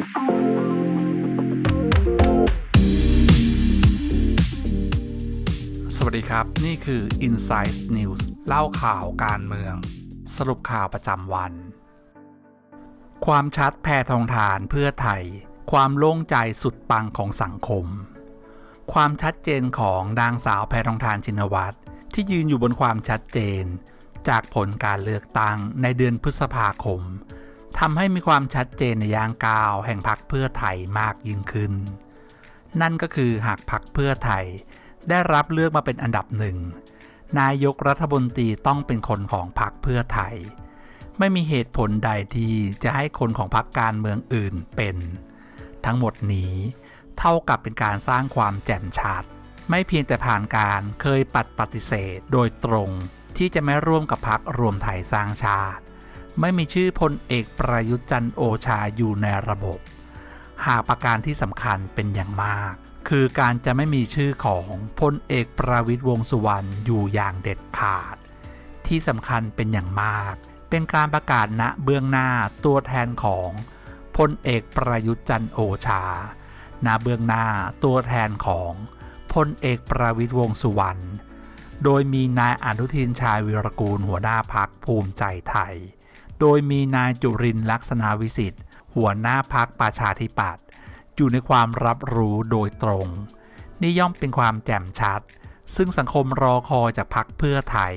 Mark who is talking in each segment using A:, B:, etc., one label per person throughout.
A: สวัสดีครับ นี่คือ Inside News เล่าข่าวการเมือง สรุปข่าวประจำวัน ความชัดแพทองทานเพื่อไทย ความโล่งใจสุดปังของสังคม ความชัดเจนของนางสาวแพทองทานชินวัตรที่ยืนอยู่บนความชัดเจน จากผลการเลือกตั้งในเดือนพฤษภาคม ทำให้มีความชัดเจนในยางกาวแห่งพรรคเพื่อไทยมากยิ่งขึ้น นั่นก็คือหากพรรคเพื่อไทย ได้รับเลือกมาเป็นอันดับหนึ่ง นายกรัฐมนตรีต้องเป็นคนของพรรคเพื่อไทย ไม่มีเหตุผลใดที่จะให้คนของพรรคการเมืองอื่นเป็น ทั้งหมดนี้เท่ากับเป็นการสร้างความแจ่มชัด ไม่เพียงแต่ผ่านการเคยปัดปฏิเสธโดยตรงที่จะไม่ร่วมกับพรรครวมไทยสร้างชาติ ไม่มีชื่อพลเอกประยุทธ์จันโอชาอยู่ในระบบ หากประการที่สำคัญเป็นอย่างมาก คือการจะไม่มีชื่อของพลเอกประวิตยวงสุวรรณอยู่อย่างเด็ดขาด ที่สำคัญเป็นอย่างมาก เป็นการประกาศณเบื้องหน้าตัวแทนของพลเอกประยุทธ์จันโอชา ณ เบื้องหน้าตัวแทนของพลเอกประวิตยวงสุวรรณ โดยมีนายอนุทินชาญวิรกูลหัวหน้าพักภูมิใจไทย โดยมีนายจุรินลักษณะวิสิทธิ์ หัวหน้าพักประชาธิปัตย์อยู่ในความรับรู้โดยตรง นี่ย่อมเป็นความแจ่มชัด ซึ่งสังคมรอคอยจากพักเพื่อไทย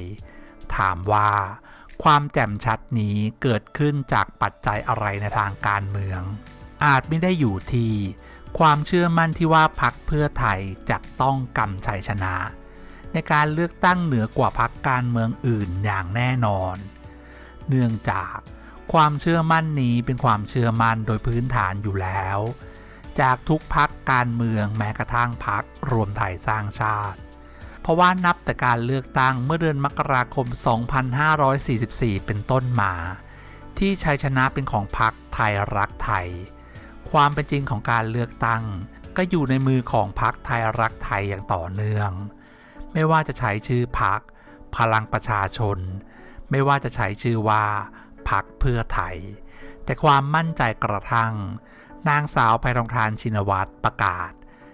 A: ถามว่า ความแจ่มชัดนี้เกิดขึ้นจากปัจจัยอะไรในทางการเมือง อาจไม่ได้อยู่ที่ความเชื่อมั่นที่ว่าพักเพื่อไทยจะต้องกำชัยชนะ ในการเลือกตั้งเหนือกว่าพักการเมืองอื่นอย่างแน่นอน เนื่องจากความเชื่อมั่นนี้เป็นความเชื่อมั่นโดยพื้นฐานอยู่แล้ว จากทุกพักการเมืองแม้กระทั่งพักรวมไทยสร้างชาติ เพราะว่านับแต่การเลือกตั้งเมื่อเดือนมกราคม 2544 เป็นต้นมา ที่ชัยชนะเป็นของพักไทยรักไทย ความเป็นจริงของการเลือกตั้ง ก็อยู่ในมือของพักไทยรักไทยอย่างต่อเนื่อง ไม่ว่าจะใช้ชื่อพักพลังประชาชน ไม่ว่าจะใช้ชื่อว่าพักเพื่อไทย แต่ความมั่นใจกระทั่ง นางสาวไพทองทานชินวัตรประกาศ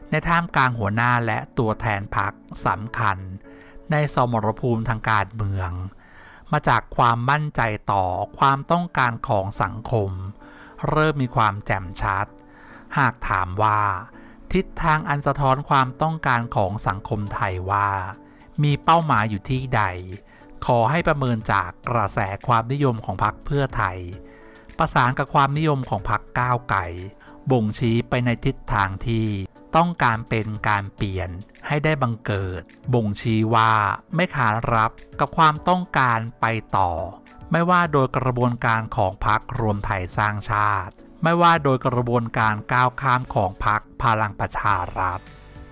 A: ในท่ามกลางหัวหน้าและตัวแทนพักสำคัญ ในสมรภูมิทางการเมือง มาจากความมั่นใจต่อความต้องการของสังคม เริ่มมีความแจ่มชัด หากถามว่า ทิศทางอันสะท้อนความต้องการของสังคมไทยว่า มีเป้าหมายอยู่ที่ใด ขอให้ประเมินจากกระแสความนิยมของพรรคเพื่อไทย ประสานกับความนิยมของพรรคก้าวไก่บ่งชี้ไปในทิศทางที่ต้องการเป็นการเปลี่ยนให้ได้บังเกิด บ่งชี้ว่าไม่ขานรับกับความต้องการไปต่อ ไม่ว่าโดยกระบวนการของพรรครวมไทยสร้างชาติ ไม่ว่าโดยกระบวนการก้าวข้ามของพรรคพลังประชารัฐ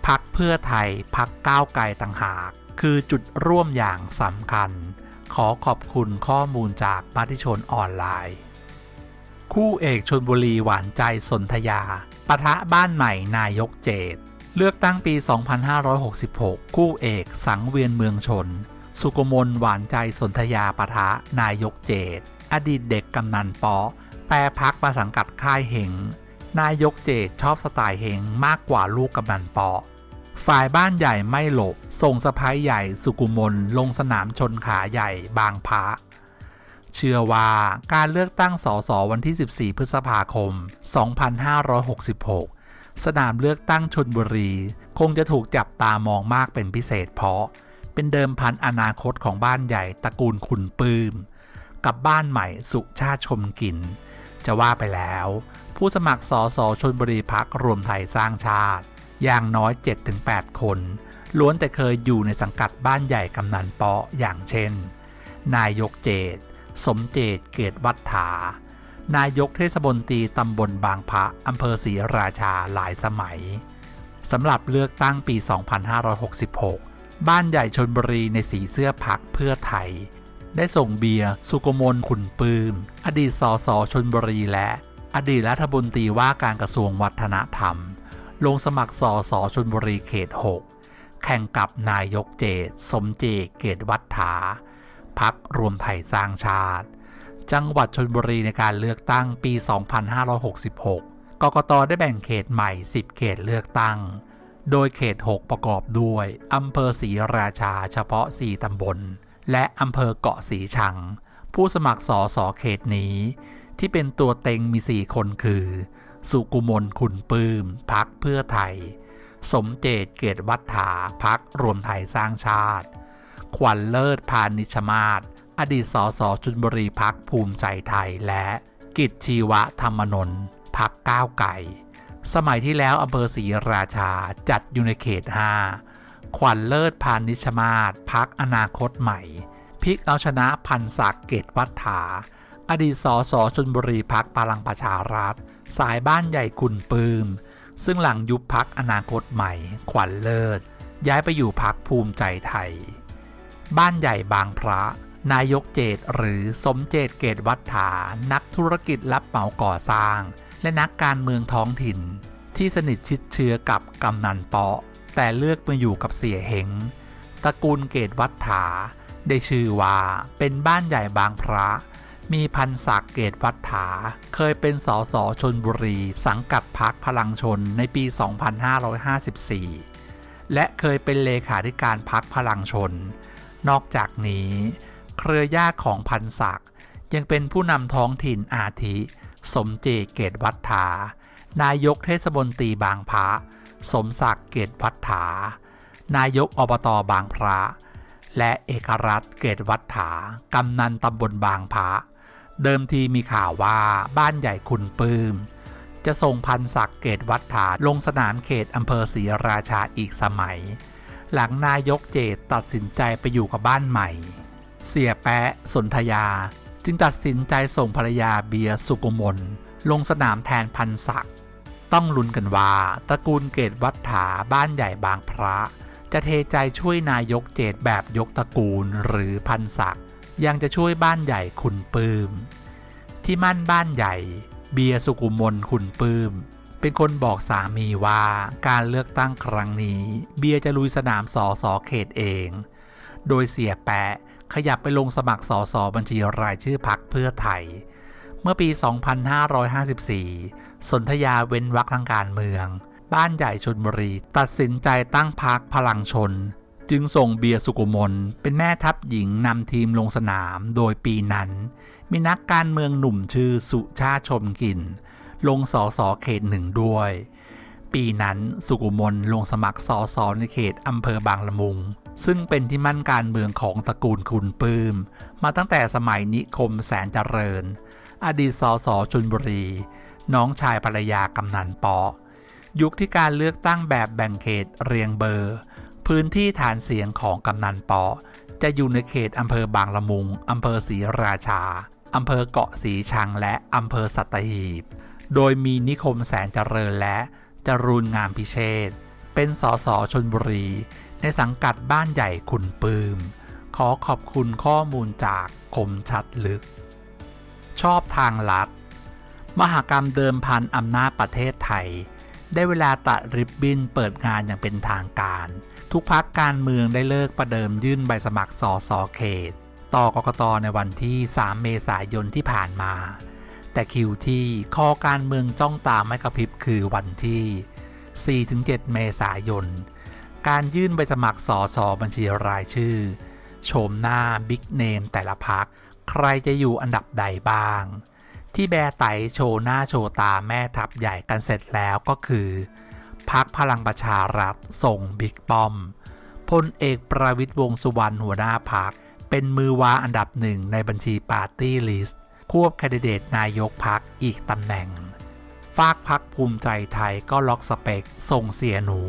A: พรรคเพื่อไทยพรรคก้าวไกลต่างหาก คือจุดร่วมอย่างสำคัญ ขอขอบคุณข้อมูลจากมติชนออนไลน์ คู่เอกชนบุรีหวานใจสนธยาปะทะบ้านใหม่นายกเจต เลือกตั้งปี 2566 คู่เอกสังเวียนเมืองชน สุกมลหวานใจสนธยาปะทะนายกเจต อดีตเด็กกำนันปอแปรพักมาสังกัดค่ายเหงนายกเจตชอบสไตล์เหงมากกว่าลูกกำนันปอ ฝ่ายบ้านใหญ่ไม่หลบ ส่งสะพ้ายใหญ่สุกุมลลงสนามชนขาใหญ่บางพระเชื่อว่าการเลือกตั้งสสวันที่ 14 พฤษภาคม 2566 สนามเลือกตั้งชนบุรี คงจะถูกจับตามองมากเป็นพิเศษเพราะ เป็นเดิมพันอนาคตของบ้านใหญ่ตระกูลขุนปื้มกับบ้านใหม่สุชาติชมกลิ่น จะว่าไปแล้ว ผู้สมัครสสชนบุรีพักรวมไทยสร้างชาติ อย่างน้อย 7-8 คน ล้วนแต่เคยอยู่ในสังกัดบ้านใหญ่กำนันเปาะอย่างเช่น นายกเจต สมเจตเกตวัฒถานายกเทศมนตรีตำบลบางพระอำเภอศรีราชาหลายสมัยสำหรับเลือกตั้งปี 2566 บ้านใหญ่ชนบุรีในสีเสื้อพักเพื่อไทย ได้ส่งเบียร์สุกมลขุนปืม อดีตสสชนบุรีและ อดีตรัฐมนตรีว่าการกระทรวงวัฒนธรรม ลงสมัครสอสอชนบุรีเขต 6 แข่งกับนายกเจตสมเจเกตวัฒถาพักรวมไทยสร้างชาติ จังหวัดชนบุรีในการเลือกตั้งปี 2566 กกตได้แบ่งเขตใหม่ 10 เขตเลือกตั้ง โดยเขต 6 ประกอบด้วยอำเภอศรีราชาเฉพาะ 4 ตำบล และอำเภอเกาะสีชัง ผู้สมัครสอสอเขตนี้ ที่เป็นตัวเต็งมี 4 คนคือ สุกุมลขุนปื้มพักเพื่อไทย สมเจตเกตวัฒถาพักรวมไทยสร้างชาติ ขวัญเลิศพานิชมาศอดีตสสจุนบุรีพักภูมิใจไทยและกิจชีวะธรรมนนท์พักก้าวไก่ สมัยที่แล้วอำเภอศรีราชาจัดอยู่ในเขต 5 ขวัญเลิศพานิชมาศพักอนาคตใหม่พลิกเอาชนะพันศักดิ์เกตวัฒถาอดีตสสชนบุรีพักพลังประชารัฐ สายบ้านใหญ่คุณปืม ซึ่งหลังยุบพักอนาคตใหม่ ขวัญเลิศ ย้ายไปอยู่พักภูมิใจไทย บ้านใหญ่บางพระ นายกเจตหรือสมเจตเกตวัฒถานักธุรกิจรับเหมาก่อสร้าง และนักการเมืองท้องถิ่น ที่สนิทชิดเชื้อกับกำนันเปาะ แต่เลือกมาอยู่กับเสียเหงตระกูลเกตวัฒถาได้ชื่อว่าเป็นบ้านใหญ่บางพระ มีพันศักดิ์เกตวัฒถาเคยเป็นสสชนบุรี สังกัดพักพลังชนในปี 2554 และเคยเป็นเลขาธิการพักพลังชน นอกจากนี้ เครือญาติของพันศักดิ์ยังเป็นผู้นำท้องถิ่นอาทิ สมเจเกตวัฒถานายกเทศมนตรีบางพระ สมศักดิ์เกตวัฒถานายกอบตบางพระและเอกรัตน์เกตวัฒถากำนันตำบลบางพระ เดิมทีมีข่าวว่าบ้านใหญ่คุณปื้ม จะส่งพันศักดิ์เกตวัฒถาลงสนามเขตอำเภอศรีราชาอีกสมัย หลังนายกเจตตัดสินใจไปอยู่กับบ้านใหม่ เสียแปะสนธยา จึงตัดสินใจส่งภรรยาเบียร์สุกุมล ลงสนามแทนพันศักดิ์ต้องลุ้นกันว่าตระกูลเกตวัฒถาบ้านใหญ่บางพระ จะเทใจช่วยนายกเจตแบบยกตระกูลหรือพันศักดิ์ ยังจะช่วยบ้านใหญ่ขุนปืม ที่มั่นบ้านใหญ่ เบียสุกุมลขุนปืม เป็นคนบอกสามีว่าการเลือกตั้งครั้งนี้ เบียจะลุยสนามสอสอเขตเอง โดยเสียแปะขยับไปลงสมัครสอสอบัญชีรายชื่อพักเพื่อไทย เมื่อปี 2554 สนธยาเว้นวรรคทางการเมือง บ้านใหญ่ชนบุรี ตัดสินใจตั้งพักพลังชน จึงส่งเบียร์สุกุมลเป็นแม่ทัพหญิงนำทีมลงสนามโดยปีนั้น มีนักการเมืองหนุ่มชื่อสุชาชมกิน ลงสอสอเขตหนึ่งด้วย ปีนั้นสุกุมลลงสมัครสอสอในเขตอำเภอบางละมุง ซึ่งเป็นที่มั่นการเมืองของตระกูลคุณปื้ม มาตั้งแต่สมัยนิคมแสนเจริญ อดีตสสชนบุรี น้องชายภรรยากำนันปอยุคที่การเลือกตั้งแบบแบ่งเขตเรียงเบอร์ พื้นที่ฐานเสียงของกำนันปอ จะอยู่ในเขตอำเภอบางละมุงอำเภอศรีราชาอำเภอเกาะสีชังและอำเภอสัตหีบ โดยมีนิคมแสนเจริญและจรูนงามพิเชษ เป็นสสชนบุรี ในสังกัดบ้านใหญ่ขุนปืม ขอขอบคุณข้อมูลจากคมชัดลึก ชอบทางลัด มหากรรมเดิมพันอำนาจประเทศไทย ได้เวลาตัดริบบิ้นเปิดงานอย่างเป็นทางการ ทุกพักการเมืองได้เลิกประเดิมยื่นใบสมัครสอสอเขต ต่อกกตในวันที่ 3 เมษายนที่ผ่านมา แต่คิวที่คอการเมืองจ้องตามไม่กระพริบคือวันที่ 4-7 เมษายน การยื่นใบสมัครสอสอบัญชีรายชื่อ โฉมหน้าบิ๊กเนมแต่ละพัก ใครจะอยู่อันดับใดบ้าง ที่แบร์ไตโชว์หน้าโชว์ตาแม่ทัพใหญ่กันเสร็จแล้วก็คือ พักพลังประชารัฐ ส่งบิ๊กป้อมพลเอกประวิตยวงสุวรรณหัวหน้าพัก เป็นมือวาอันดับหนึ่งในบัญชีปาร์ตี้ลิสต์ ควบแคนดิเดตนายกพักอีกตำแหน่ง ฝากพักภูมิใจไทยก็ล็อกสเปคส่งเสียหนู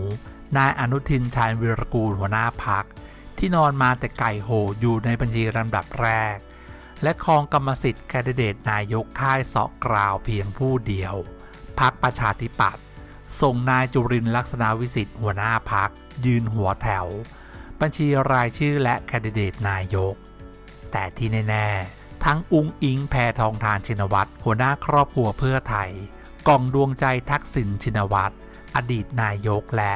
A: นายอนุทินชาญวิรกูลหัวหน้าพัก ที่นอนมาแต่ไก่โหอยู่ในบัญชีลำดับแรก และครองกรรมสิทธิ์แคนดิเดตนายกค่ายเสาะกราวเพียงผู้เดียวพักประชาธิปัตย์ ส่งนายจุรินลักษณะวิสิทธิ์หัวหน้าพัก ยืนหัวแถว บัญชีรายชื่อและแคนดิเดตนายก แต่ที่แน่ ๆ ทั้งอุ้งอิงแพทองทานชินวัตรหัวหน้าครอบครัวเพื่อไทยกองดวงใจทักษิณชินวัตรอดีตนายกและ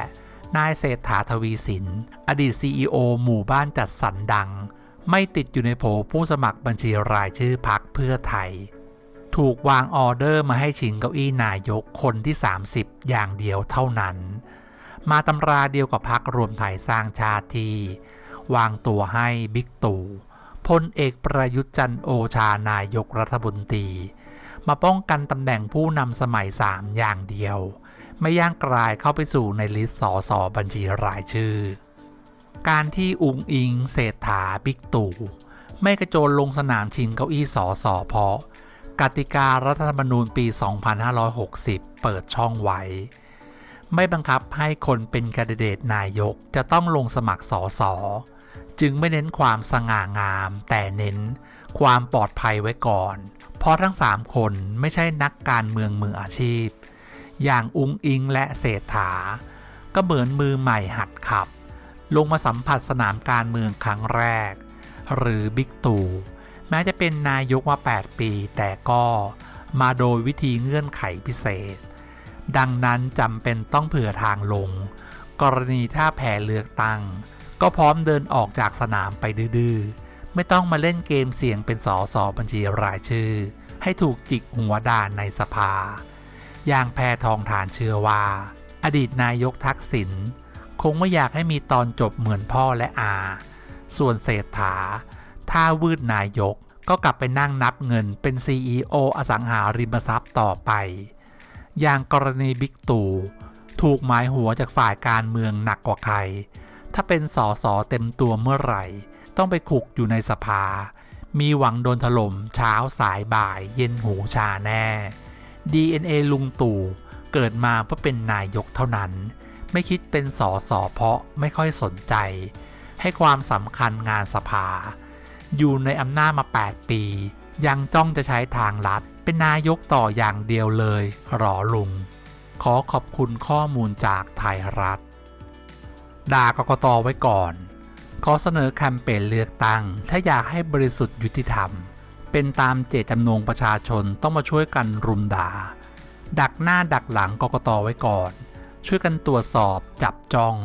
A: นายเศรษฐาทวีสิน อดีต CEO หมู่บ้านจัดสรรดัง ไม่ติดอยู่ในโผผู้สมัครบัญชีรายชื่อพักเพื่อไทย ถูกวางออเดอร์มาให้ชิงเก้าอี้นายกคนที่ 30 อย่างเดียวเท่านั้น มาตำราเดียวกับพักรวมไทยสร้างชาติที่วางตัวให้บิ๊กตู่พลเอกประยุทธ์จันโอชานายกรัฐมนตรีมาป้องกันตำแหน่งผู้นำสมัยสามอย่างเดียว ไม่ย่างกลายเข้าไปสู่ในลิสต์สอสอบัญชีรายชื่อ การที่อุงอิงเศรษฐาบิ๊กตู่ไม่กระโจนลงสนามชิงเก้าอี้สอสอเพราะ กติการัฐธรรมนูญปี 2560 เปิดช่องไว้ ไม่บังคับให้คนเป็นแคนดิเดตนายกจะต้องลงสมัครสอสอจึงไม่เน้นความสง่างาม แต่เน้นความปลอดภัยไว้ก่อน เพราะทั้ง 3 คนไม่ใช่นักการเมืองมืออาชีพ อย่างอุงอิงและเศรษฐา ก็เหมือนมือใหม่หัดขับ ลงมาสัมผัสสนามการเมืองครั้งแรก หรือบิ๊กตู่ แม้จะเป็นนายกมา 8 ปี แต่ก็มาโดยวิธีเงื่อนไขพิเศษ ดังนั้นจำเป็นต้องเผื่อทางลง กรณีถ้าแพ้เลือกตั้ง ก็พร้อมเดินออกจากสนามไปดื้อๆ ไม่ต้องมาเล่นเกมเสี่ยงเป็นสอสอบัญชีรายชื่อ ให้ถูกจิกหัวด่านในสภา อย่างแพทองทานเชื่อว่า อดีตนายกทักษิณคงไม่อยากให้มีตอนจบเหมือนพ่อและอา ส่วนเศรษฐา ถ้าวืดนายก ก็กลับไปนั่งนับเงินเป็น CEO อสังหาริมทรัพย์ต่อไป อย่างกรณีบิ๊กตู่ถูกหมายหัวจากฝ่ายการเมืองหนักกว่าใคร ถ้าเป็นสอสอเต็มตัวเมื่อไหร่ ต้องไปขุกอยู่ในสภา มีหวังโดนถล่มเช้าสายบ่าย เย็นหูชาแน่ DNA ลุงตู่เกิดมาเพื่อเป็นนายกเท่านั้น ไม่คิดเป็นสอสอเพราะไม่ค่อยสนใจ ให้ความสำคัญงานสภา อยู่ในอำนาจมา 8 ปี ยังจ้องจะใช้ทางลัด เป็นนายกต่ออย่างเดียวเลย หรอลุง ขอขอบคุณข้อมูลจากไทยรัฐ ด่ากกตไว้ก่อน ขอเสนอแคมเปญเลือกตั้ง ถ้าอยากให้บริสุทธิ์ยุติธรรม เป็นตามเจตจำนงประชาชนต้องมาช่วยกันรุมด่า ดักหน้าดักหลังกกตไว้ก่อน ช่วยกันตรวจสอบจับจ้อง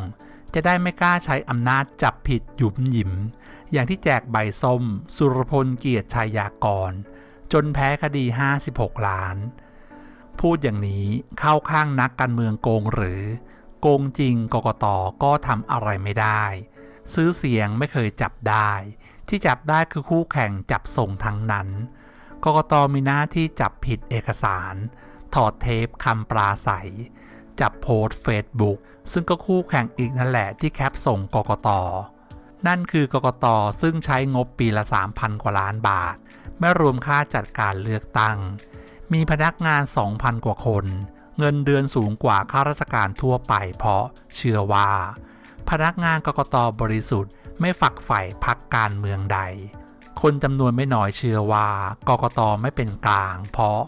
A: จะได้ไม่กล้าใช้อำนาจจับผิดหยุมหยิม อย่างที่แจกใบส้ม สุรพลเกียรติชัยยากร จนแพ้คดี 56 ล้าน พูดอย่างนี้เข้าข้างนักการเมืองโกงหรือ โกงจริงกกตก็ทำอะไรไม่ได้ ซื้อเสียงไม่เคยจับได้ ที่จับได้คือคู่แข่งจับส่งทั้งนั้นกกตมีหน้าที่จับผิดเอกสาร ถอดเทปคำปราศัย จับโพสเฟซบุ๊กซึ่งก็คู่แข่งอีกนั่นแหละที่แคปส่งกกต นั่นคือกกตซึ่งใช้งบปีละ 3,000 กว่าล้านบาท ไม่รวมค่าจัดการเลือกตั้ง มีพนักงาน 2,000 กว่าคน เงินเดือนสูงกว่าข้าราชการทั่วไปเพราะเชื่อว่า พนักงานกกตบริสุทธิ์ไม่ฝักใฝ่พักการเมืองใด คนจำนวนไม่น้อยเชื่อว่ากกตไม่เป็นกลาง เพราะ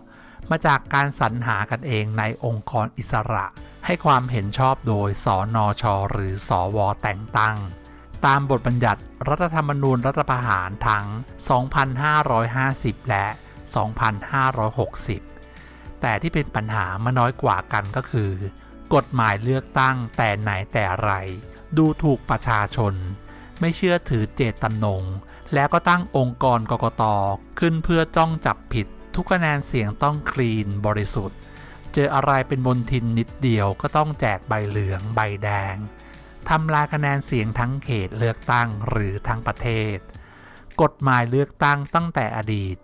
A: มาจากการสรรหากันเองในองค์กรอิสระ ให้ความเห็นชอบโดยสอนอชหรือสอวอแต่งตั้ง ตามบทบัญญัติรัฐธรรมนูญรัฐประหารทั้ง 2550 และ 2560 แต่ที่เป็นปัญหามาน้อยกว่ากันก็คือ กฎหมายเลือกตั้งแต่ไหนแต่ไร ดูถูกประชาชน ไม่เชื่อถือเจตจำนง แล้วก็ตั้งองค์กรกกตขึ้นเพื่อจ้องจับผิด ทุกคะแนนเสียงต้องคลีนบริสุทธิ์ เจออะไรเป็นบนทินนิดเดียวก็ต้องแจกใบเหลืองใบแดง ทำลายคะแนนเสียงทั้งเขตเลือกตั้งหรือทั้งประเทศ กฎหมายเลือกตั้งตั้งแต่อดีต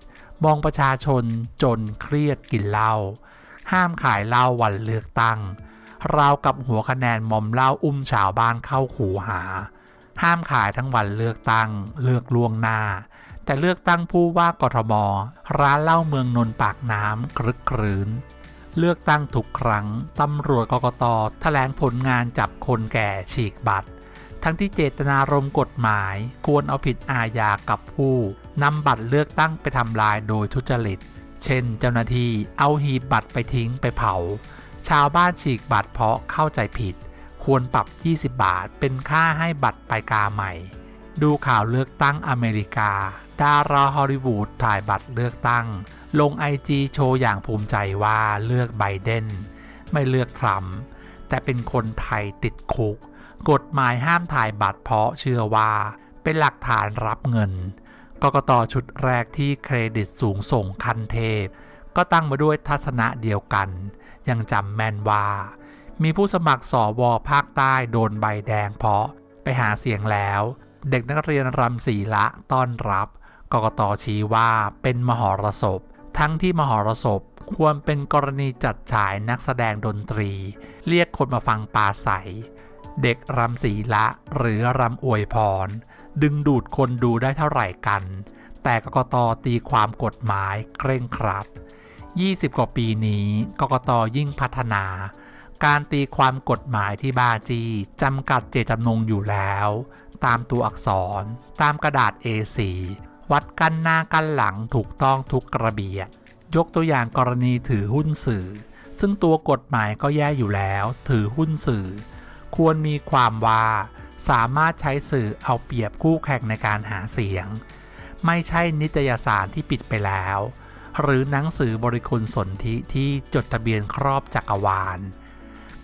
A: มองประชาชนจนเครียดกินเหล้าห้ามขายเหล้าวันเลือกตั้งราวกับหัวคะแนนมอมเหล้าอุ้มชาวบ้านเข้าขู่หา ห้ามขายทั้งวันเลือกตั้ง เลือกล่วงหน้า แต่เลือกตั้งผู้ว่ากทม ร้านเหล้าเมืองนนปากน้ำครึกครื้น เลือกตั้งทุกครั้ง ตำรวจกกตแถลงผลงานจับคนแก่ฉีกบัตร ทั้งที่เจตนารมณ์กฎหมาย ควรเอาผิดอาญากับผู้นำบัตรเลือกตั้งไปทำลายโดยทุจริต เช่น เจ้าหน้าที่เอาหีบบัตรไปทิ้งไปเผา ชาวบ้านฉีกบัตรเพราะเข้าใจผิด ควรปรับ 20 บาทเป็นค่าให้บัตรไปกาใหม่ ดูข่าวเลือกตั้งอเมริกา ดาราฮอลลีวูดถ่ายบัตรเลือกตั้ง ลงไอจีโชว์อย่างภูมิใจว่าเลือกไบเดน ไม่เลือกทรัมป์แต่เป็นคนไทยติดคุก กฎหมายห้ามถ่ายบัตรเพราะเชื่อว่า เป็นหลักฐานรับเงินกกตชุดแรกที่เครดิตสูงส่งคันเทพ ก็ตั้งมาด้วยทัศนะเดียวกัน ยังจำแมนว่า มีผู้สมัครสอวอภาคใต้โดนใบแดงเพราะไปหาเสียงแล้ว เด็กนักเรียนรำศีละต้อนรับ กกตชี้ว่าเป็นมหรสพ ทั้งที่มหรสพควรเป็นกรณีจัดฉายนักแสดงดนตรี เรียกคนมาฟังปาใส เด็กรำศีละหรือรำอวยพร ดึงดูดคนดูได้เท่าไหร่กัน แต่กกตตีความกฎหมายเคร่งครัด 20 กว่าปีนี้กกตยิ่งพัฒนา การตีความกฎหมายที่บาจีจำกัดเจตจำนงอยู่แล้ว ตามตัวอักษร ตามกระดาษ A4 วัดกันหน้ากันหลังถูกต้องทุกกระเบียดยกตัวอย่างกรณีถือหุ้นสื่อ ซึ่งตัวกฎหมายก็แย่อยู่แล้ว ถือหุ้นสื่อ ควรมีความว่า สามารถใช้สื่อเอาเปรียบคู่แข่งในการหาเสียง ไม่ใช่นิตยสารที่ปิดไปแล้ว หรือหนังสือบริคุณสนธิที่จดทะเบียนครอบจักรวาล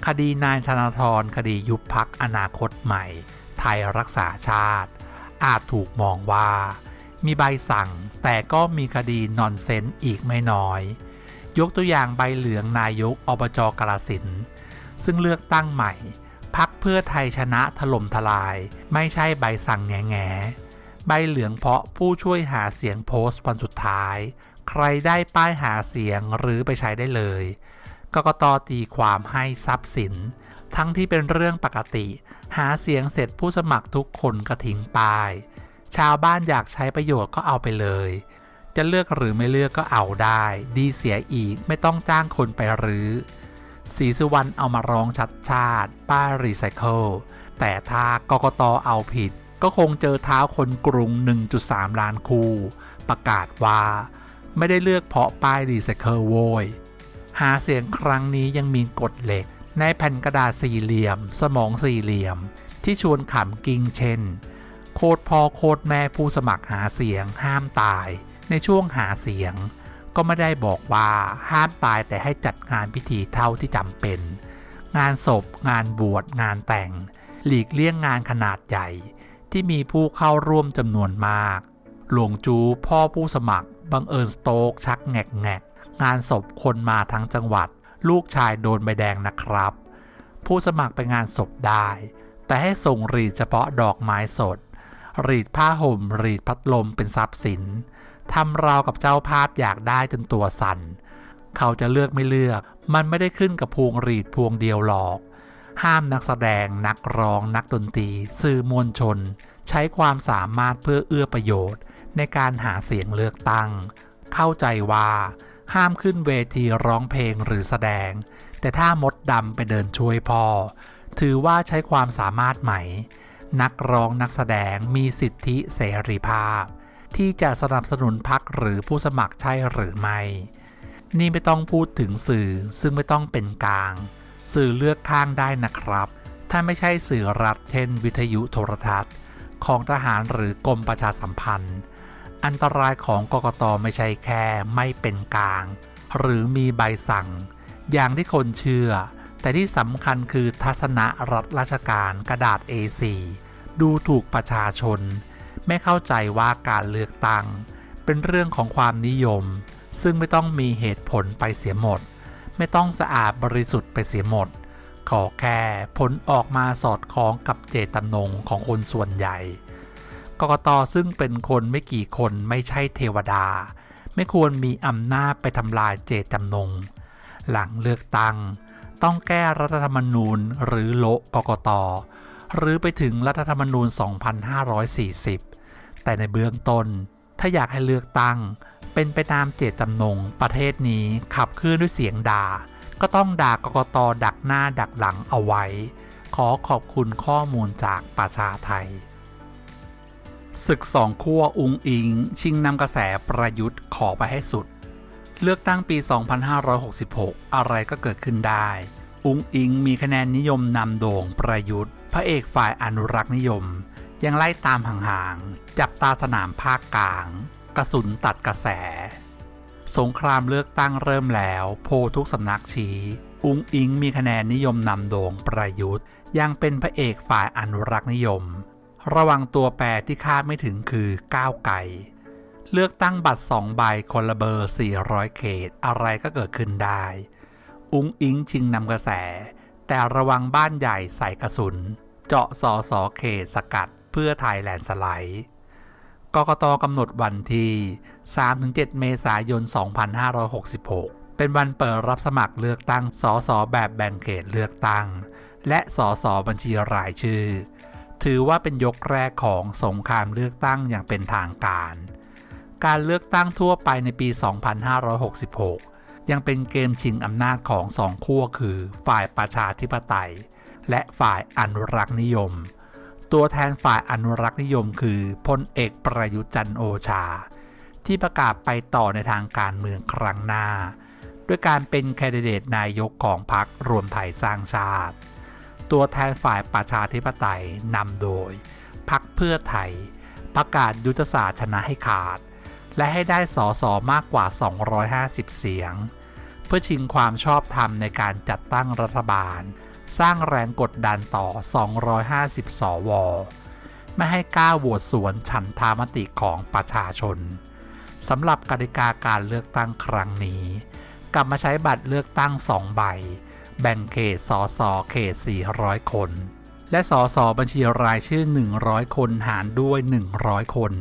A: คดีนายธนาธรคดียุบพักอนาคตใหม่ ไทยรักษาชาติ อาจถูกมองว่า มีใบสั่ง แต่ก็มีคดีนอนเซนต์อีกไม่น้อย ยกตัวอย่างใบเหลืองนายกอบจกราสินซึ่งเลือกตั้งใหม่ พักเพื่อไทยชนะถล่มทลาย ไม่ใช่ใบสั่งแง่แง่ใบเหลืองเพราะผู้ช่วยหาเสียงโพสต์วันสุดท้าย ใครได้ป้ายหาเสียงหรือไปใช้ได้เลยกกตตีความให้ทรัพย์สิน ทั้งที่เป็นเรื่องปกติ หาเสียงเสร็จผู้สมัครทุกคนก็ทิ้งป้าย ชาวบ้านอยากใช้ประโยชน์ก็เอาไปเลย จะเลือกหรือไม่เลือกก็เอาได้ ดีเสียอีกไม่ต้องจ้างคนไปรื้อสีสุวรรณเอามาร้องชัดชาติป้ายรีไซเคิลแต่ถ้ากกตเอาผิด ก็คงเจอเท้าคนกรุง 1.3 ล้านคู่ ประกาศว่า ไม่ได้เลือกเพาะป้ายรีไซเคิลโวยหาเสียงครั้งนี้ยังมีกฎเหล็ก ในแผ่นกระดาษสี่เหลี่ยม สมองสี่เหลี่ยม ที่ชวนขำกิงเช่น โคตรพ่อโคตรแม่ผู้สมัครหาเสียงห้ามตาย ในช่วงหาเสียง ก็ไม่ได้บอกว่าห้ามตายแต่ให้จัดงานพิธีเท่าที่จำเป็น งานศพ งานบวชงานแต่ง หลีกเลี่ยงงานขนาดใหญ่ ที่มีผู้เข้าร่วมจำนวนมาก หลวงจูพ่อผู้สมัครบังเอิญสโต๊กชักแงกแงกงานศพคนมาทั้งจังหวัด ลูกชายโดนใบแดงนะครับ ผู้สมัครไปงานศพได้ แต่ให้ส่งรีเฉพาะดอกไม้สด รีดผ้าห่ม รีดพัดลมเป็นทรัพย์สินทำราวกับเจ้าภาพอยากได้จนตัวสั่น เขาจะเลือกไม่เลือก มันไม่ได้ขึ้นกับพวงรีดพวงเดียวหรอก ห้ามนักแสดง นักร้อง นักดนตรี สื่อมวลชน ใช้ความสามารถเพื่อเอื้อประโยชน์ ในการหาเสียงเลือกตั้ง เข้าใจว่า ห้ามขึ้นเวทีร้องเพลงหรือแสดง แต่ถ้ามดดำไปเดินช่วยพ่อ ถือว่าใช้ความสามารถใหม่ นักร้องนักแสดงมีสิทธิเสรีภาพ ที่จะสนับสนุนพักหรือผู้สมัครใช่หรือไม่ นี่ไม่ต้องพูดถึงสื่อซึ่งไม่ต้องเป็นกลาง สื่อเลือกข้างได้นะครับ ถ้าไม่ใช่สื่อรัฐเช่น วิทยุโทรทัศน์ ของทหารหรือกรมประชาสัมพันธ์ อันตรายของกกตไม่ใช่แค่ไม่เป็นกลาง หรือมีใบสั่ง อย่างที่คนเชื่อ แต่ที่สำคัญคือทัศนะรัฐราชการกระดาษ A4 ดูถูกประชาชน ไม่เข้าใจว่าการเลือกตั้ง เป็นเรื่องของความนิยม ซึ่งไม่ต้องมีเหตุผลไปเสียหมด ไม่ต้องสะอาดบริสุทธิ์ไปเสียหมด ขอแค่ผลออกมาสอดคล้องกับเจตจำนงของคนส่วนใหญ่กกตซึ่งเป็นคนไม่กี่คนไม่ใช่เทวดา ไม่ควรมีอำนาจไปทำลายเจตจำนง หลังเลือกตั้ง ต้องแก้รัฐธรรมนูญหรือโละกกต หรือไปถึงรัฐธรรมนูญ 2540 แต่ในเบื้องต้น ถ้าอยากให้เลือกตั้ง เป็นไปตามเจตจำนงประเทศนี้ขับเคลื่อนด้วยเสียงด่า ก็ต้องด่ากกตดักหน้าดักหลังเอาไว้ ขอขอบคุณข้อมูลจากประชาไทย ศึกสองขั้วอุงอิง ชิงนำกระแสประยุทธ์ขอไปให้สุด เลือกตั้งปี 2566 อะไรก็เกิดขึ้นได้ อุ้งอิงมีคะแนนนิยมนำโด่งประยุทธ์ พระเอกฝ่ายอนุรักษ์นิยม ยังไล่ตามห่างๆ จับตาสนามภาคกลาง กระสุนตัดกระแส สงครามเลือกตั้งเริ่มแล้ว โพลทุกสำนักชี้ อุ้งอิงมีคะแนนนิยมนำโด่งประยุทธ์ ยังเป็นพระเอกฝ่ายอนุรักษ์นิยม ระวังตัวแปรที่คาดไม่ถึงคือก้าวไก่ เลือกตั้งบัตรสองใบคนละเบอร์ 400 เขต อะไรก็เกิดขึ้นได้ อุ้งอิงชิงนำกระแส แต่ระวังบ้านใหญ่ใส่กระสุน เจาะสอสอเขตสกัดเพื่อไทยแลนด์สไลด์กกตกำหนดวันที่ 3-7 เมษายน 2566 เป็นวันเปิดรับสมัครเลือกตั้งสสแบบแบ่งเขตเลือกตั้ง และสสบัญชีรายชื่อ ถือว่าเป็นยกแรกของสงครามเลือกตั้งอย่างเป็นทางการ การเลือกตั้งทั่วไปในปี 2566 ยังเป็นเกมชิงอำนาจของสองขั้วคือ ฝ่ายประชาธิปไตย และฝ่ายอนุรักษ์นิยม ตัวแทนฝ่ายอนุรักษ์นิยมคือพลเอกประยุจันโอชา ที่ประกาศไปต่อในทางการเมืองครั้งหน้า ด้วยการเป็นแคนดิเดตนายกของพรรครวมไทยสร้างชาติ ตัวแทนฝ่ายประชาธิปไตยนำโดยพรรคเพื่อไทยประกาศยุทธศาสตร์ชนะให้ขาด และให้ได้สอสอมากกว่า 250 เสียง เพื่อชิงความชอบธรรมในการจัดตั้งรัฐบาล สร้างแรงกดดันต่อ 250 สว ไม่ให้กล้าโหวตสวนฉันทามติของประชาชนสำหรับกติกาการเลือกตั้งครั้งนี้ กลับมาใช้บัตรเลือกตั้ง 2 ใบ แบ่งเขตสสเขต 400 คน และสสบัญชีรายชื่อ 100 คนหารด้วย 100 คน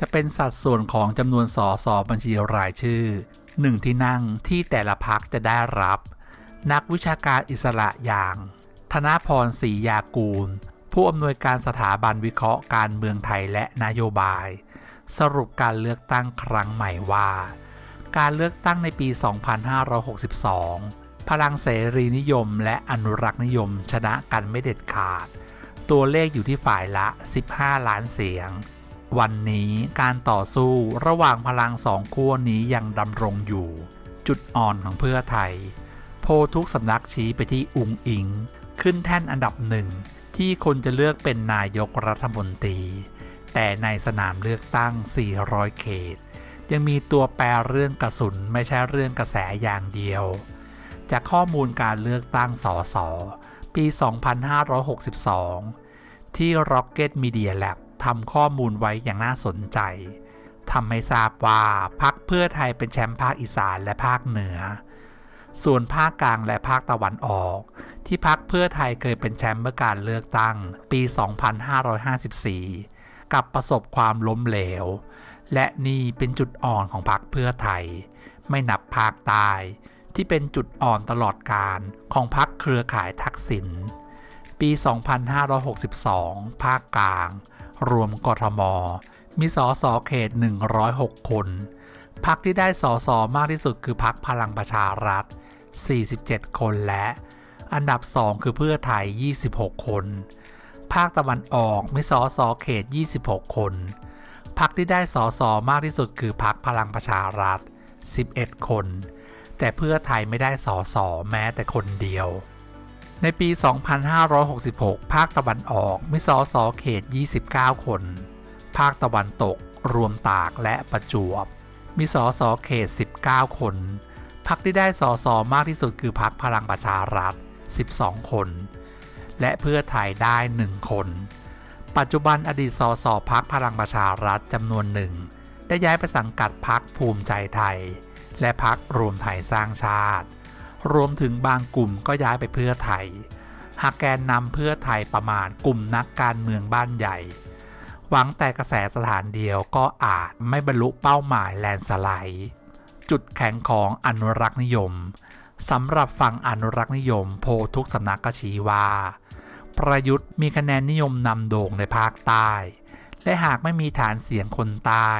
A: จะเป็นสัดส่วนของจำนวนสสบัญชีรายชื่อ1ที่นั่งที่แต่ละพักจะได้รับ นักวิชาการอิสระอย่าง ธนาพรศรียากูล ผู้อำนวยการสถาบันวิเคราะห์การเมืองไทยและนโยบาย สรุปการเลือกตั้งครั้งใหม่ว่า การเลือกตั้งในปี 2562 พลังเสรีนิยมและอนุรักษ์นิยมชนะกันไม่เด็ดขาด ตัวเลขอยู่ที่ฝ่ายละ 15 ล้านเสียง วันนี้การต่อสู้ระหว่างพลังสองขั้วนี้ยังดำรงอยู่ จุดอ่อนของเพื่อไทย โพลทุกสำนักชี้ไปที่อุงอิง ขึ้นแท่นอันดับหนึ่งที่คนจะเลือกเป็นนายกรัฐมนตรี แต่ในสนามเลือกตั้ง 400 เขต ยังมีตัวแปรเรื่องกระสุนไม่ใช่เรื่องกระแสอย่างเดียว จากข้อมูลการเลือกตั้งสสปี 2562 ที่ Rocket Media Lab ทำข้อมูลไว้อย่างน่าสนใจทำให้ทราบว่าพักเพื่อไทยเป็นแชมป์ภาคอีสานและภาคเหนือ ส่วนภาคกลางและภาคตะวันออก ที่พักเพื่อไทยเคยเป็นแชมป์เมื่อการเลือกตั้งปี 2554 กับประสบความล้มเหลว และนี่เป็นจุดอ่อนของพรรคเพื่อไทย ไม่นับภาคใต้ที่เป็นจุดอ่อนตลอดการของพรรคเครือข่ายทักษิณปี 2562 ภาคกลาง รวมกทม มีสสเขต 106 คนพรรคที่ได้สสมากที่สุดคือพรรคพลังประชารัฐ 47 คนและ อันดับ 2 คือเพื่อไทย 26 คน ภาคตะวันออกมีสสเขต 26 คนพรรคที่ได้สสมากที่สุดคือพรรคพลังประชารัฐ 11 คน แต่เพื่อไทยไม่ได้สสแม้แต่คนเดียว ในปี 2566 ภาคตะวันออกมีสสเขต 29 คน ภาคตะวันตกรวมตากและประจวบ มีสสเขต 19 คน พรรคที่ได้สสมากที่สุดคือพรรคพลังประชารัฐ 12 คน และเพื่อไทยได้ 1 คน ปัจจุบันอดีตสสพักพลังประชารัฐจำนวนหนึ่ง ได้ย้ายไปสังกัดพักภูมิใจไทย และพักรวมไทยสร้างชาติ รวมถึงบางกลุ่มก็ย้ายไปเพื่อไทย หากแกนนำเพื่อไทยประมาณกลุ่มนักการเมืองบ้านใหญ่ หวังแต่กระแสสถานเดียวก็อาจไม่บรรลุเป้าหมายแลนสไลด์จุดแข็งของอนุรักษ์นิยมสำหรับฝั่งอนุรักษ์นิยมโพทุกสำนักก็ชี้ว่า ประยุทธ์มีคะแนนนิยมนำโด่งในภาคใต้ และหากไม่มีฐานเสียงคนใต้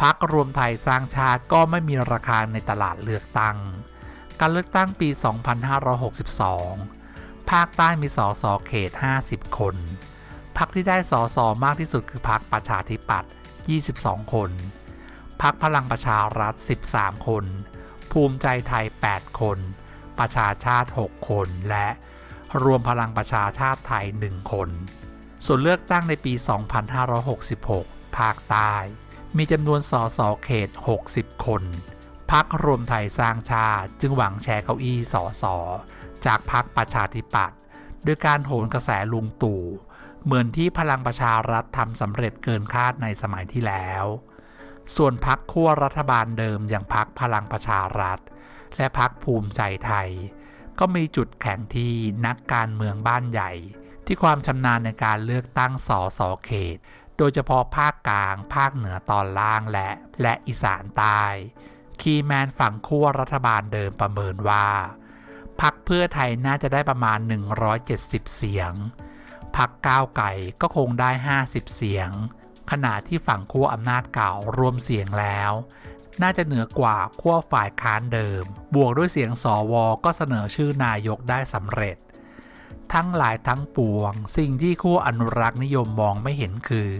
A: พักรวมไทยสร้างชาติก็ไม่มีราคาในตลาดเลือกตั้ง การเลือกตั้งปี 2562 ภาคใต้มีสสเขต 50 คนพักที่ได้สสมากที่สุดคือพักประชาธิปัตย์ 22 คนพักพลังประชารัฐ 13 คน ภูมิใจไทย 8 คน ประชาชาติ 6 คน และรวมพลังประชาชาติไทย 1 คน ส่วนเลือกตั้งในปี 2566 ภาคใต้ มีจำนวนสสเขต 60 คน พักรวมไทยสร้างชาติ จึงหวังแชร์เก้าอี้สสจากพักประชาธิปัตย์ด้วยการโหนกระแสลุงตู่ เหมือนที่พลังประชารัฐทำสำเร็จเกินคาดในสมัยที่แล้ว ส่วนพักขั้วรัฐบาลเดิมอย่างพักพลังประชารัฐ และพักภูมิใจไทย ก็มีจุดแข็งที่นักการเมืองบ้านใหญ่ ที่ความชำนาญในการเลือกตั้งสอสอเขต โดยเฉพาะภาคกลาง ภาคเหนือตอนล่างและและอีสานใต้ คีแมนฝั่งขั้วรัฐบาลเดิมประเมินว่าพักเพื่อไทยน่าจะได้ประมาณ 170 เสียง พักก้าวไก่ก็คงได้ 50 เสียง ขณะที่ฝั่งขั้วอำนาจเก่ารวมเสียงแล้ว น่าจะเหนือกว่าขั้วฝ่ายค้านเดิม บวกด้วยเสียงสอวอก็เสนอชื่อนายกได้สำเร็จ ทั้งหลายทั้งปวง สิ่งที่ขั้วอนุรักษ์นิยมมองไม่เห็นคือ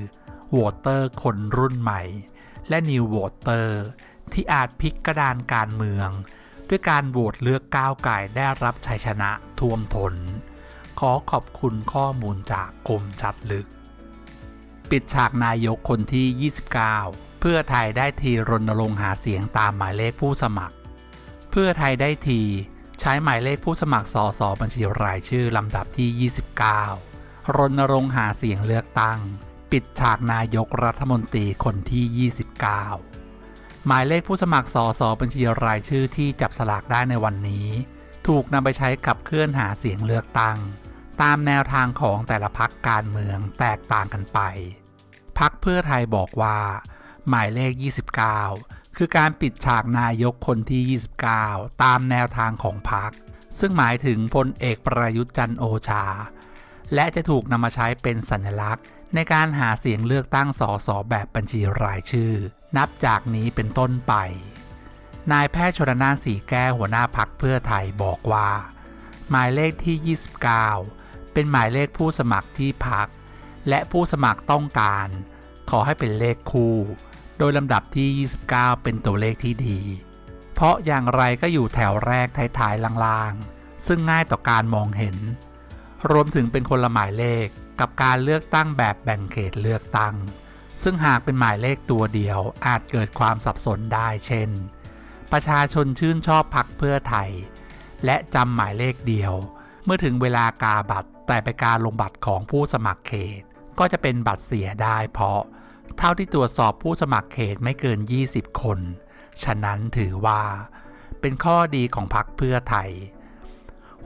A: โหวตเตอร์คนรุ่นใหม่ และนิวโหวตเตอร์ ที่อาจพลิกกระดานการเมือง ด้วยการโหวตเลือกก้าวไก่ได้รับชัยชนะท่วมทน ขอขอบคุณข้อมูลจากคมชัดลึก ปิดฉากนายกคนที่ 29 เพื่อไทยได้ทีรณรงค์หาเสียงตามหมายเลขผู้สมัคร เพื่อไทยได้ทีใช้หมายเลขผู้สมัครสอสอบัญชีรายชื่อลำดับที่ 29 รณรงค์หาเสียงเลือกตั้ง ปิดฉากนายกรัฐมนตรีคนที่ 29 หมายเลขผู้สมัครสอสอบัญชีรายชื่อที่จับสลากได้ในวันนี้ ถูกนำไปใช้ขับเคลื่อนหาเสียงเลือกตั้ง ตามแนวทางของแต่ละพักการเมืองแตกต่างกันไป พักเพื่อไทยบอกว่า หมายเลข 29 คือการปิดฉากนายกคนที่ 29 ตามแนวทางของพัก ซึ่งหมายถึงพลเอกประยุทธ์จันโอชา และจะถูกนำมาใช้เป็นสัญลักษณ์ ในการหาเสียงเลือกตั้งสสแบบบัญชีรายชื่อ นับจากนี้เป็นต้นไป นายแพทย์ชนนานสีแก้วหัวหน้าพักเพื่อไทยบอกว่า หมายเลขที่ 29 เป็นหมายเลขผู้สมัครที่พัก และผู้สมัครต้องการ ขอให้เป็นเลขคู่ โดยลำดับที่ 29 เป็นตัวเลขที่ดี เพราะอย่างไรก็อยู่แถวแรกท้ายๆล่างๆ ซึ่งง่ายต่อการมองเห็น รวมถึงเป็นคนละหมายเลขกับการเลือกตั้งแบบแบ่งเขตเลือกตั้ง ซึ่งหากเป็นหมายเลขตัวเดียวอาจเกิดความสับสนได้เช่น ประชาชนชื่นชอบพักเพื่อไทย และจำหมายเลขเดียว เมื่อถึงเวลากาบัตรแต่ไปการลงบัตรของผู้สมัครเขต ก็จะเป็นบัตรเสียได้เพราะ เท่าที่ตรวจสอบผู้สมัครเขตไม่เกิน 20 คน ฉะนั้นถือว่า เป็นข้อดีของพักเพื่อไทย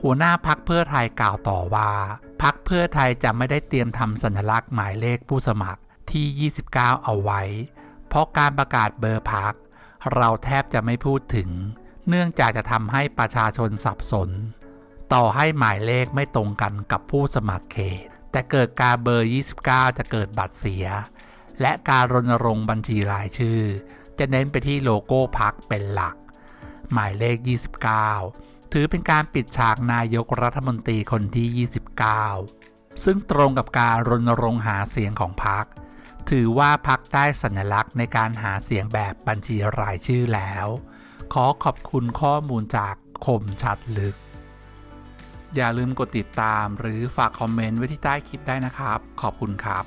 A: หัวหน้าพักเพื่อไทยกล่าวต่อว่าพักเพื่อไทยจะไม่ได้เตรียมทำสัญลักษณ์หมายเลขผู้สมัคร ที่ 29 เอาไว้ เพราะการประกาศเบอร์พัก เราแทบจะไม่พูดถึง เนื่องจากจะทำให้ประชาชนสับสน ต่อให้หมายเลขไม่ตรงกันกับผู้สมัครเขต แต่เกิดการเบอร์ 29 จะเกิดบัตรเสีย และการรณรงค์บัญชีรายชื่อ จะเน้นไปที่โลโก้พักเป็นหลัก หมายเลข 29 ถือเป็นการปิดฉากนายกรัฐมนตรีคนที่ 29ซึ่งตรงกับการรณรงค์หาเสียงของพัก ถือว่าพักได้สัญลักษณ์ในการหาเสียงแบบบัญชีรายชื่อแล้ว ขอขอบคุณข้อมูลจากคมชัดลึก อย่าลืมกดติดตามหรือฝากคอมเมนต์ไว้ที่ใต้คลิปได้นะครับ ขอบคุณครับ